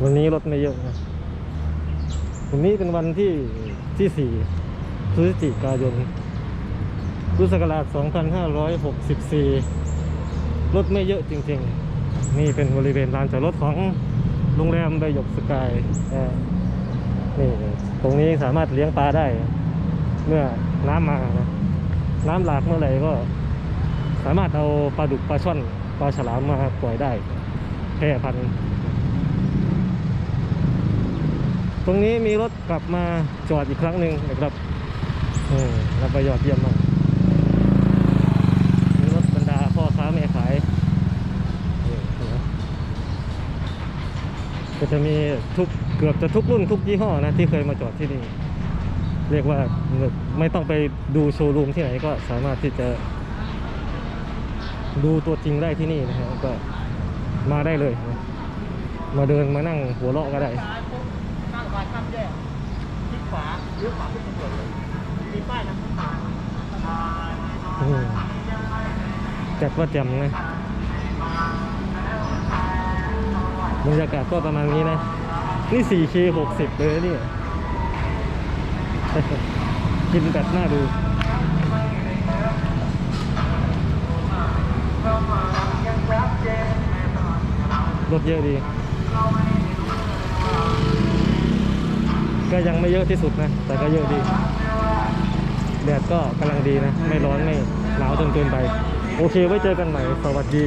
วันนี้รถไม่เยอะนะวันนี้เป็นวันที่ที่สี่พฤศจิกายนพุทธศักราช 2564 รถไม่เยอะจริงๆ นี่เป็นบริเวณลานจอดรถของโรงแรมใบหยกสกายนะนี่ตรงนี้สามารถเลี้ยงปลาได้ เมื่อน้ำมานะน้ำหลากเมื่อไหร่ก็ สามารถเอาปลาดุกปลาช่อนปลาฉลามมาปล่อยได้แพร่พันธุ์ ตรงนี้มีรถกลับมาจอดอีกครั้งหนึ่งนะครับอืมนับไปยอดเยี่ยมมากมีรถบรรดาพ่อค้าแม่ขายก็จะมีทุกเกือบจะทุกรุ่นทุกยี่ห้อนะที่เคยมาจอดที่นี่ เรียกว่าไม่ต้องไปดูโชว์รูมที่ไหนก็สามารถที่จะดูตัวจริงได้ที่นี่นะครับก็มาได้เลย มาเดินมานั่งหัวเราะก็ได้ แยกทิศขวาเลี้ยวขวาขึ้นตำรวจเลยมีป้ายนะอืมจัดว่าแจำนะบรรยากาศก็ประมาณนี้นะ นี่ 4K 60 เลยนี่ กินแบบน่าดูรถเยอะดี ก็ยังไม่เยอะที่สุดนะ แต่ก็เยอะดี แดดก็กำลังดีนะ ไม่ร้อนไม่หนาวจนเกินไป โอเคไว้เจอกันใหม่ สวัสดี